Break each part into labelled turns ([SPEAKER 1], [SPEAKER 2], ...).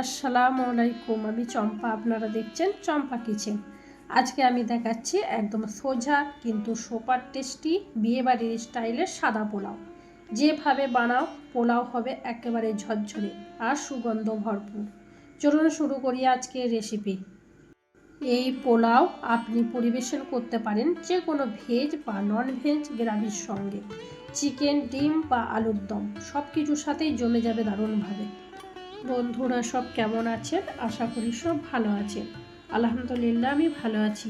[SPEAKER 1] আসসালামু আলাইকুম, আমি চম্পা, আপনারা দেখছেন চম্পা কিচেন। আজকে আমি দেখাচ্ছি একদম সোজা কিন্তু সুপার টেস্টি বিয়েবাড়ির স্টাইলের সাদা পোলাও। যেভাবে বানাও, পোলাও হবে একেবারে ঝরঝরে আর সুগন্ধ ভরপুর। চলুন শুরু করি আজকের রেসিপি এই পোলাও আপনি পরিবেশন করতে পারেন যে কোনো ভেজ বা নন ভেজ গ্রাভির সঙ্গে। চিকেন, ডিম বা আলুর দম সব কিছুর সাথেই জমে যাবে দারুণভাবে। বন্ধুরা সব কেমন আছেন? আশা করি সব ভালো আছেন। আলহামদুলিল্লাহ, আমি ভালো আছি।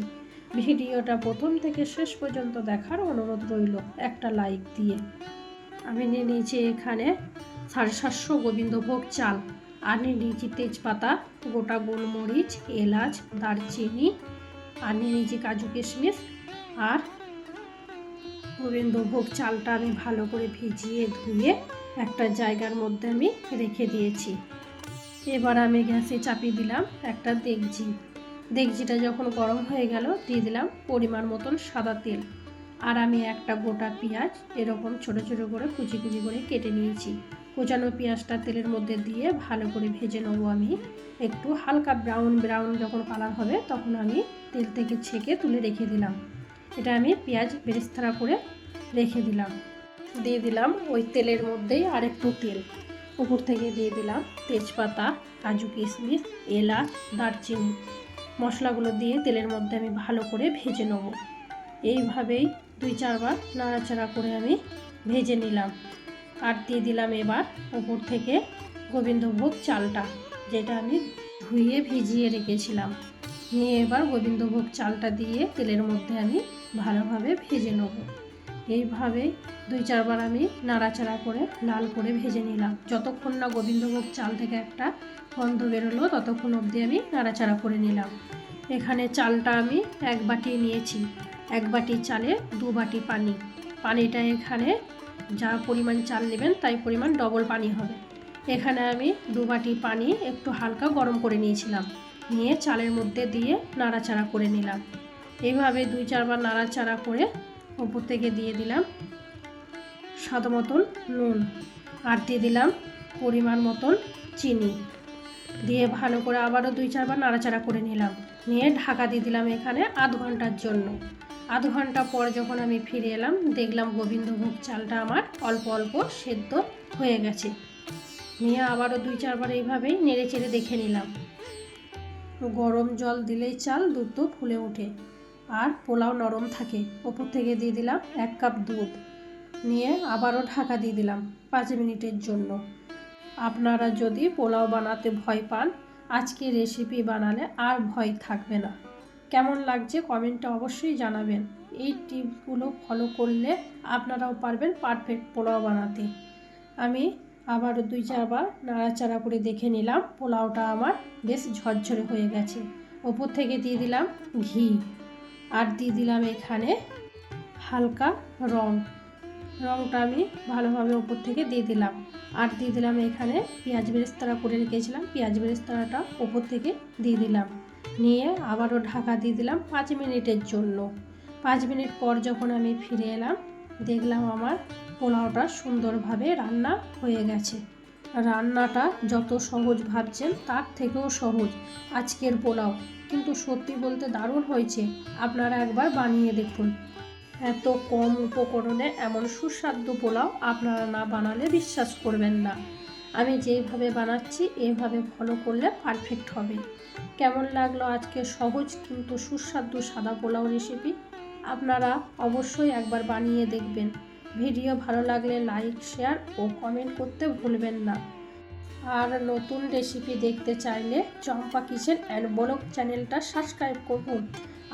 [SPEAKER 1] ভিডিওটা প্রথম থেকে শেষ পর্যন্ত দেখার অনুরোধ রইল একটা লাইক দিয়ে। আমি নিয়ে নিয়েছি এখানে সাড়ে সাতশো গোবিন্দভোগ চাল, আর নিয়ে নিয়েছি তেজপাতা, গোটা গোলমরিচ, এলাচ, দারচিনি, আর নিয়ে নিয়েছি কাজু কিশমিশ, আর গোবিন্দভোগ চালটা আমি ভালো করে ভিজিয়ে ধুয়ে একটা জায়গার মধ্যে আমি রেখে দিয়েছি। এবার আমি গ্যাসে চাপিয়ে দিলাম একটা দেগজি দেগজিটা যখন গরম হয়ে গেল, দিয়ে দিলাম পরিমাণ মতন সাদা তেল। আর আমি একটা গোটা পেঁয়াজ এরকম ছোট ছোট করে কুচি কুচি করে কেটে নিয়েছি। কোচানো পেঁয়াজটা তেলের মধ্যে দিয়ে ভালো করে ভেজে নেব আমি। একটু হালকা ব্রাউন ব্রাউন যখন কালার হবে, তখন আমি তেল থেকে ছেঁকে তুলে রেখে দিলাম। এটা আমি পেঁয়াজ বেরেস্তারা করে রেখে দিলাম। দিয়ে দিলাম ওই তেলের মধ্যেই আর একটু তেল। উপর থেকে দিয়ে দিলাম তেজপাতা, কাজু কিশমিশ, এলাচ, দারচিনি। মশলাগুলো দিয়ে তেলের মধ্যে আমি ভালো করে ভেজে নেব। এইভাবেই দুই চারবার নাড়াচাড়া করে আমি ভেজে নিলাম। আর দিয়ে দিলাম এবার উপর থেকে গোবিন্দভোগ চালটা, যেটা আমি ধুয়ে ভিজিয়ে রেখেছিলাম। নিয়ে এবার গোবিন্দভোগ চালটা দিয়ে তেলের মধ্যে আমি ভালোভাবে ভেজে নেব। এইভাবে দুই চারবার আমি নাড়াচাড়া করে লাল করে ভেজে নিলাম। যতক্ষণ না গোবিন্দভোগ চাল থেকে একটা গন্ধ বেরোলো, ততক্ষণ অবধি আমি নাড়াচাড়া করে নিলাম। এখানে চালটা আমি এক বাটি নিয়েছি। এক বাটি চালে দু বাটি পানি। পানিটা এখানে যা পরিমাণ চাল নেবেন তাই পরিমাণ ডবল পানি হবে। এখানে আমি দু বাটি পানি একটু হালকা গরম করে নিয়েছিলাম। নিয়ে চালের মধ্যে দিয়ে নাড়াচাড়া করে নিলাম। এইভাবে দুই চারবার নাড়াচাড়া করে উপর থেকে দিয়ে দিলাম স্বাদ মতন নুন। আর দিয়ে দিলাম পরিমাণ মতন চিনি। দিয়ে ভালো করে আবারও দুই চারবার নাড়াচাড়া করে নিলাম। নিয়ে ঢাকা দিয়ে দিলাম এখানে আধ ঘণ্টার জন্য। আধ ঘণ্টা পর যখন আমি ফিরে এলাম, দেখলাম গোবিন্দভোগ চালটা আমার অল্প অল্প সেদ্ধ হয়ে গেছে। নিয়ে আবারও দুই চারবার এইভাবেই নেড়ে চেড়ে দেখে নিলাম। গরম জল দিলেই চাল দ্রুত ফুলে ওঠে। আর পোলাও নরম থাকে। ওপর থেকে দিয়ে দিলাম এক কাপ দুধ। নিয়ে আবারও ঢাকা দিয়ে দিলাম পাঁচ মিনিটের জন্য। আপনারা যদি পোলাও বানাতে ভয় পান আজকে রেসিপি বানালে আর ভয় থাকবে না। কেমন লাগছে কমেন্টে অবশ্যই জানাবেন। এই টিপগুলো ফলো করলে আপনারাও পারবেন পারফেক্ট পোলাও বানাতে। আমি আবার দুই চারবার নাড়াচাড়া করে দেখে নিলাম, পোলাওটা আমার বেশ ঝরঝরে হয়ে গেছে। ওপর থেকে দিয়ে দিলাম ঘি। আর দিয়ে দিলাম এখানে হালকা রং। রংটা আমি ভালোভাবে ওপর থেকে দিয়ে দিলাম। আর দিয়ে দিলাম এখানে পেঁয়াজ বেরেস্তারা করে রেখেছিলাম। পেঁয়াজ বেরেস্তারাটা ওপর থেকে দিয়ে দিলাম। নিয়ে আবারও ঢাকা দিয়ে দিলাম পাঁচ মিনিটের জন্য। পাঁচ মিনিট পর যখন আমি ফিরে এলাম, দেখলাম আমার পোলাওটা সুন্দরভাবে রান্না হয়ে গেছে। রান্নাটা যত সহজ ভাবছেন, তার থেকেও সহজ আজকের পোলাও। কিন্তু সত্যি বলতে দারুণ হয়েছে। আপনারা একবার বানিয়ে দেখুন। এত কম উপকরণে এমন সুস্বাদু পোলাও আপনারা না বানালে বিশ্বাস করবেন না। আমি যেভাবে বানাচ্ছি, এভাবে ফলো করলে পারফেক্ট হবে। কেমন লাগল আজকে সহজ কিন্তু সুস্বাদু সাদা পোলাও রেসিপি আপনারা অবশ্যই একবার বানিয়ে দেখবেন। ভিডিও ভালো লাগলে লাইক, শেয়ার ও কমেন্ট করতে ভুলবেন না। আর নতুন রেসিপি দেখতে চাইলে চম্পা কিচেন অ্যান্ড বলক চ্যানেলটা সাবস্ক্রাইব করুন।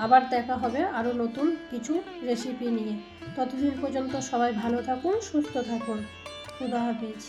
[SPEAKER 1] আবার দেখা হবে আরও নতুন কিছু রেসিপি নিয়ে। ততদিন পর্যন্ত সবাই ভালো থাকুন, সুস্থ থাকুন। খুদা হাফিজ।